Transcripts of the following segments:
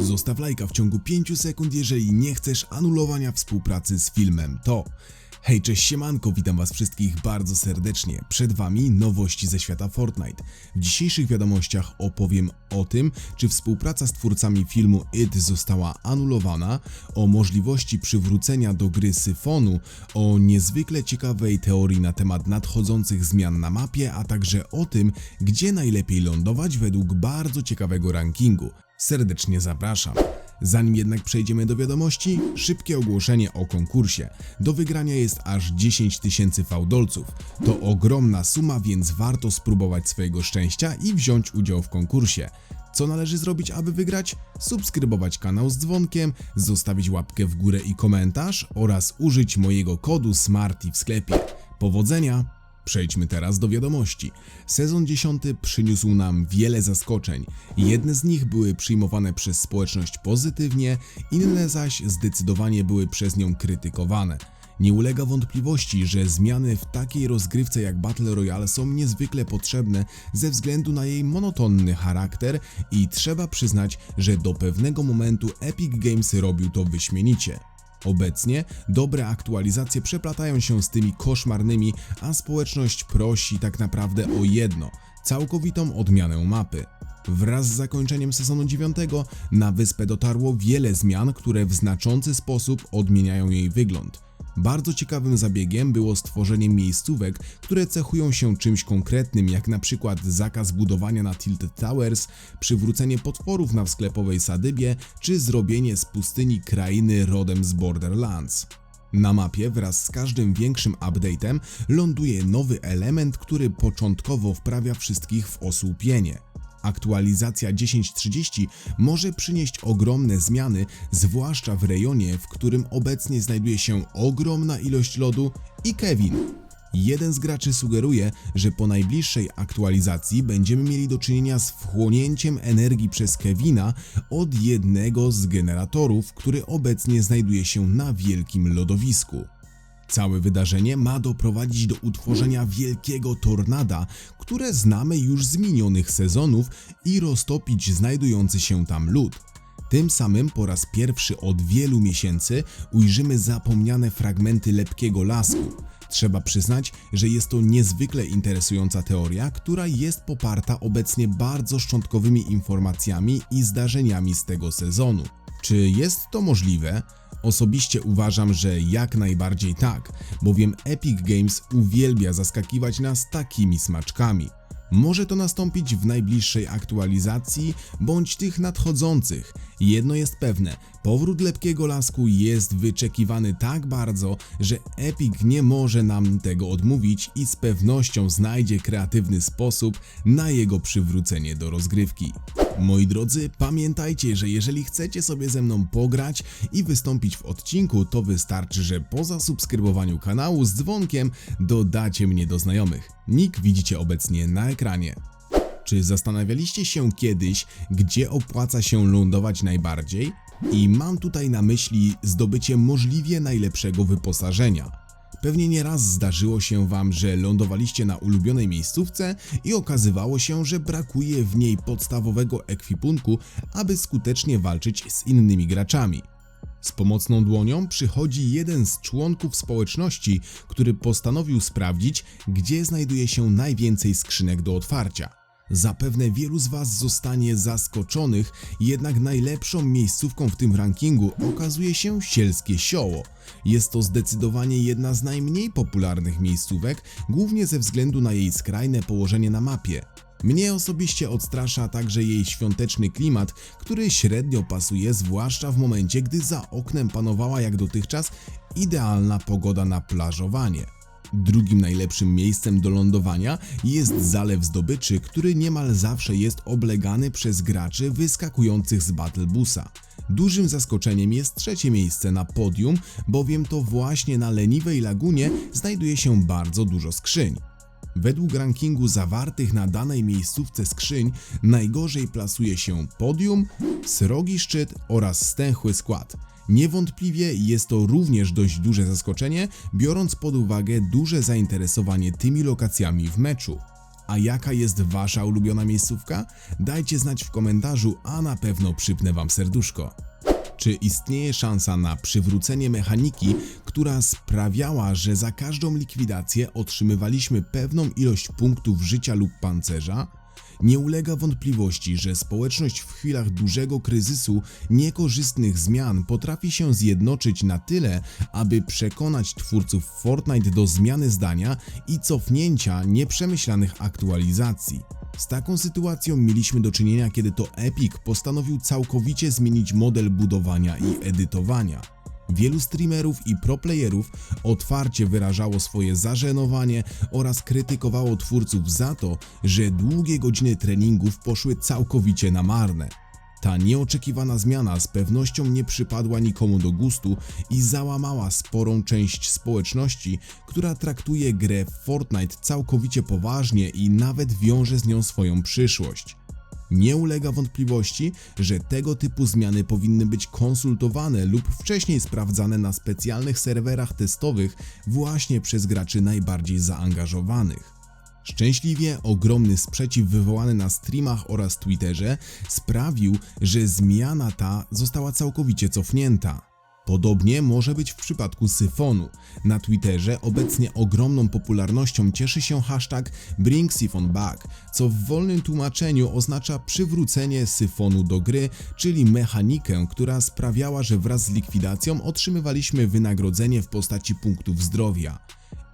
Zostaw lajka w ciągu 5 sekund, jeżeli nie chcesz anulowania współpracy z filmem. To Hej, cześć siemanko, witam was wszystkich bardzo serdecznie. Przed wami nowości ze świata Fortnite. W dzisiejszych wiadomościach opowiem o tym, czy współpraca z twórcami filmu IT została anulowana, o możliwości przywrócenia do gry syfonu, o niezwykle ciekawej teorii na temat nadchodzących zmian na mapie, a także o tym, gdzie najlepiej lądować według bardzo ciekawego rankingu. Serdecznie zapraszam. Zanim jednak przejdziemy do wiadomości, szybkie ogłoszenie o konkursie. Do wygrania jest aż 10 tysięcy fałdolców. To ogromna suma, więc warto spróbować swojego szczęścia i wziąć udział w konkursie. Co należy zrobić, aby wygrać? Subskrybować kanał z dzwonkiem, zostawić łapkę w górę i komentarz oraz użyć mojego kodu SMARTY w sklepie. Powodzenia! Przejdźmy teraz do wiadomości. Sezon 10 przyniósł nam wiele zaskoczeń. Jedne z nich były przyjmowane przez społeczność pozytywnie, inne zaś zdecydowanie były przez nią krytykowane. Nie ulega wątpliwości, że zmiany w takiej rozgrywce jak Battle Royale są niezwykle potrzebne ze względu na jej monotonny charakter i trzeba przyznać, że do pewnego momentu Epic Games robił to wyśmienicie. Obecnie dobre aktualizacje przeplatają się z tymi koszmarnymi, a społeczność prosi tak naprawdę o jedno całkowitą odmianę mapy. Wraz z zakończeniem sezonu 9 na wyspę dotarło wiele zmian, które w znaczący sposób odmieniają jej wygląd. Bardzo ciekawym zabiegiem było stworzenie miejscówek, które cechują się czymś konkretnym, jak na przykład zakaz budowania na Tilted Towers, przywrócenie potworów na sklepowej Sadybie, czy zrobienie z pustyni krainy rodem z Borderlands. Na mapie wraz z każdym większym update'em ląduje nowy element, który początkowo wprawia wszystkich w osłupienie. Aktualizacja 10.30 może przynieść ogromne zmiany, zwłaszcza w rejonie, w którym obecnie znajduje się ogromna ilość lodu i Kevin. Jeden z graczy sugeruje, że po najbliższej aktualizacji będziemy mieli do czynienia z wchłonięciem energii przez Kevina od jednego z generatorów, który obecnie znajduje się na wielkim lodowisku. Całe wydarzenie ma doprowadzić do utworzenia wielkiego tornada, które znamy już z minionych sezonów i roztopić znajdujący się tam lód. Tym samym po raz pierwszy od wielu miesięcy ujrzymy zapomniane fragmenty lepkiego lasku. Trzeba przyznać, że jest to niezwykle interesująca teoria, która jest poparta obecnie bardzo szczątkowymi informacjami i zdarzeniami z tego sezonu. Czy jest to możliwe? Osobiście uważam, że jak najbardziej tak, bowiem Epic Games uwielbia zaskakiwać nas takimi smaczkami. Może to nastąpić w najbliższej aktualizacji bądź tych nadchodzących. Jedno jest pewne, powrót lepkiego lasku jest wyczekiwany tak bardzo, że Epic nie może nam tego odmówić i z pewnością znajdzie kreatywny sposób na jego przywrócenie do rozgrywki. Moi drodzy, pamiętajcie, że jeżeli chcecie sobie ze mną pograć i wystąpić w odcinku, to wystarczy, że po zasubskrybowaniu kanału z dzwonkiem dodacie mnie do znajomych. Nick widzicie obecnie na ekranie. Czy zastanawialiście się kiedyś, gdzie opłaca się lądować najbardziej? I mam tutaj na myśli zdobycie możliwie najlepszego wyposażenia. Pewnie nieraz zdarzyło się Wam, że lądowaliście na ulubionej miejscówce i okazywało się, że brakuje w niej podstawowego ekwipunku, aby skutecznie walczyć z innymi graczami. Z pomocną dłonią przychodzi jeden z członków społeczności, który postanowił sprawdzić, gdzie znajduje się najwięcej skrzynek do otwarcia. Zapewne wielu z Was zostanie zaskoczonych, jednak najlepszą miejscówką w tym rankingu okazuje się Sielskie Sioło. Jest to zdecydowanie jedna z najmniej popularnych miejscówek, głównie ze względu na jej skrajne położenie na mapie. Mnie osobiście odstrasza także jej świąteczny klimat, który średnio pasuje, zwłaszcza w momencie, gdy za oknem panowała jak dotychczas idealna pogoda na plażowanie. Drugim najlepszym miejscem do lądowania jest Zalew Zdobyczy, który niemal zawsze jest oblegany przez graczy wyskakujących z Battle Busa. Dużym zaskoczeniem jest trzecie miejsce na podium, bowiem to właśnie na leniwej lagunie znajduje się bardzo dużo skrzyń. Według rankingu zawartych na danej miejscówce skrzyń najgorzej plasuje się podium, srogi szczyt oraz stęchły skład. Niewątpliwie jest to również dość duże zaskoczenie, biorąc pod uwagę duże zainteresowanie tymi lokacjami w meczu. A jaka jest wasza ulubiona miejscówka? Dajcie znać w komentarzu, a na pewno przypnę wam serduszko. Czy istnieje szansa na przywrócenie mechaniki, która sprawiała, że za każdą likwidację otrzymywaliśmy pewną ilość punktów życia lub pancerza? Nie ulega wątpliwości, że społeczność w chwilach dużego kryzysu niekorzystnych zmian potrafi się zjednoczyć na tyle, aby przekonać twórców Fortnite do zmiany zdania i cofnięcia nieprzemyślanych aktualizacji. Z taką sytuacją mieliśmy do czynienia, kiedy to Epic postanowił całkowicie zmienić model budowania i edytowania. Wielu streamerów i proplayerów otwarcie wyrażało swoje zażenowanie oraz krytykowało twórców za to, że długie godziny treningów poszły całkowicie na marne. Ta nieoczekiwana zmiana z pewnością nie przypadła nikomu do gustu i załamała sporą część społeczności, która traktuje grę w Fortnite całkowicie poważnie i nawet wiąże z nią swoją przyszłość. Nie ulega wątpliwości, że tego typu zmiany powinny być konsultowane lub wcześniej sprawdzane na specjalnych serwerach testowych właśnie przez graczy najbardziej zaangażowanych. Szczęśliwie ogromny sprzeciw wywołany na streamach oraz Twitterze sprawił, że zmiana ta została całkowicie cofnięta. Podobnie może być w przypadku syfonu. Na Twitterze obecnie ogromną popularnością cieszy się hashtag BringSiphonBack, co w wolnym tłumaczeniu oznacza przywrócenie syfonu do gry, czyli mechanikę, która sprawiała, że wraz z likwidacją otrzymywaliśmy wynagrodzenie w postaci punktów zdrowia.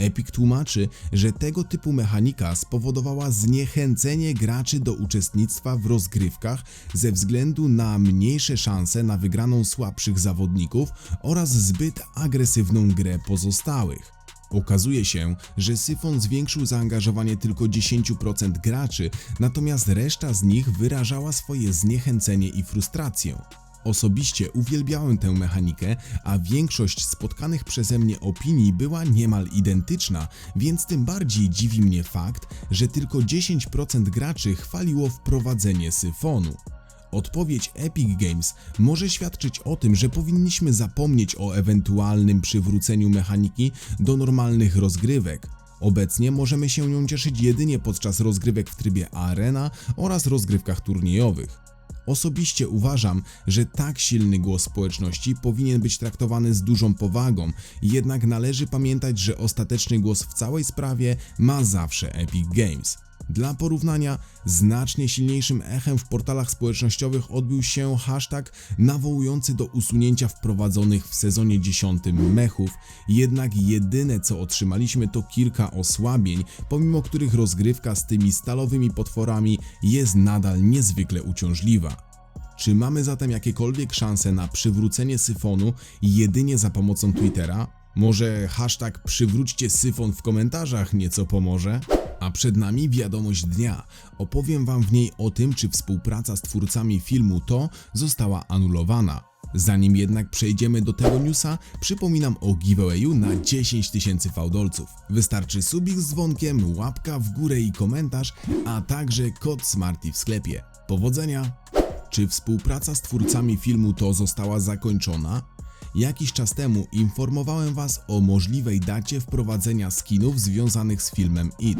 Epic tłumaczy, że tego typu mechanika spowodowała zniechęcenie graczy do uczestnictwa w rozgrywkach ze względu na mniejsze szanse na wygraną słabszych zawodników oraz zbyt agresywną grę pozostałych. Okazuje się, że Syfon zwiększył zaangażowanie tylko 10% graczy, natomiast reszta z nich wyrażała swoje zniechęcenie i frustrację. Osobiście uwielbiałem tę mechanikę, a większość spotkanych przeze mnie opinii była niemal identyczna, więc tym bardziej dziwi mnie fakt, że tylko 10% graczy chwaliło wprowadzenie syfonu. Odpowiedź Epic Games może świadczyć o tym, że powinniśmy zapomnieć o ewentualnym przywróceniu mechaniki do normalnych rozgrywek. Obecnie możemy się nią cieszyć jedynie podczas rozgrywek w trybie arena oraz rozgrywkach turniejowych. Osobiście uważam, że tak silny głos społeczności powinien być traktowany z dużą powagą, jednak należy pamiętać, że ostateczny głos w całej sprawie ma zawsze Epic Games. Dla porównania, znacznie silniejszym echem w portalach społecznościowych odbył się hashtag nawołujący do usunięcia wprowadzonych w sezonie 10 mechów, jednak jedyne co otrzymaliśmy to kilka osłabień, pomimo których rozgrywka z tymi stalowymi potworami jest nadal niezwykle uciążliwa. Czy mamy zatem jakiekolwiek szanse na przywrócenie syfonu jedynie za pomocą Twittera? Może hashtag przywróćcie syfon w komentarzach nieco pomoże? A przed nami wiadomość dnia. Opowiem wam w niej o tym, czy współpraca z twórcami filmu to została anulowana. Zanim jednak przejdziemy do tego newsa, przypominam o giveawayu na 10 tysięcy fałdolców. Wystarczy subik z dzwonkiem, łapka w górę i komentarz, a także kod Smarty w sklepie. Powodzenia! Czy współpraca z twórcami filmu to została zakończona? Jakiś czas temu informowałem Was o możliwej dacie wprowadzenia skinów związanych z filmem IT.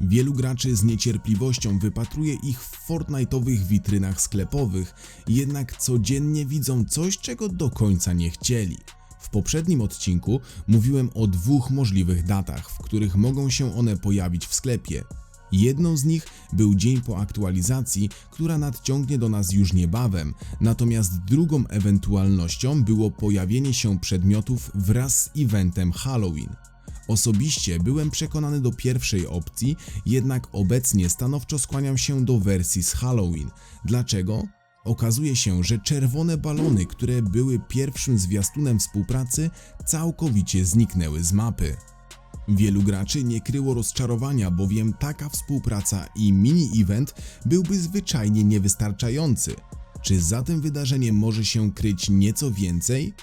Wielu graczy z niecierpliwością wypatruje ich w Fortnite'owych witrynach sklepowych, jednak codziennie widzą coś, czego do końca nie chcieli. W poprzednim odcinku mówiłem o dwóch możliwych datach, w których mogą się one pojawić w sklepie. Jedną z nich był dzień po aktualizacji, która nadciągnie do nas już niebawem, natomiast drugą ewentualnością było pojawienie się przedmiotów wraz z eventem Halloween. Osobiście byłem przekonany do pierwszej opcji, jednak obecnie stanowczo skłaniam się do wersji z Halloween. Dlaczego? Okazuje się, że czerwone balony, które były pierwszym zwiastunem współpracy, całkowicie zniknęły z mapy. Wielu graczy nie kryło rozczarowania, bowiem taka współpraca i mini-event byłby zwyczajnie niewystarczający. Czy za tym wydarzeniem może się kryć nieco więcej?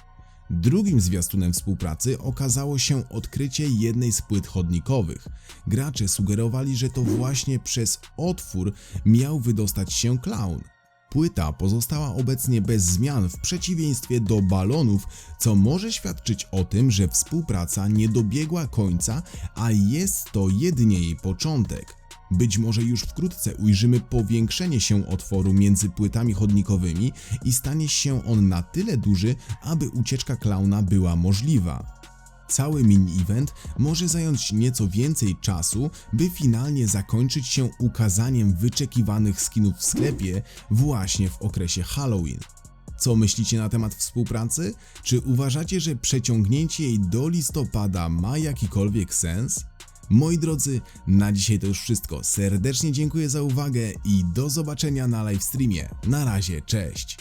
Drugim zwiastunem współpracy okazało się odkrycie jednej z płyt chodnikowych. Gracze sugerowali, że to właśnie przez otwór miał wydostać się klaun. Płyta pozostała obecnie bez zmian w przeciwieństwie do balonów, co może świadczyć o tym, że współpraca nie dobiegła końca, a jest to jedynie jej początek. Być może już wkrótce ujrzymy powiększenie się otworu między płytami chodnikowymi i stanie się on na tyle duży, aby ucieczka klauna była możliwa. Cały mini-event może zająć nieco więcej czasu, by finalnie zakończyć się ukazaniem wyczekiwanych skinów w sklepie właśnie w okresie Halloween. Co myślicie na temat współpracy? Czy uważacie, że przeciągnięcie jej do listopada ma jakikolwiek sens? Moi drodzy, na dzisiaj to już wszystko. Serdecznie dziękuję za uwagę i do zobaczenia na livestreamie. Na razie, cześć!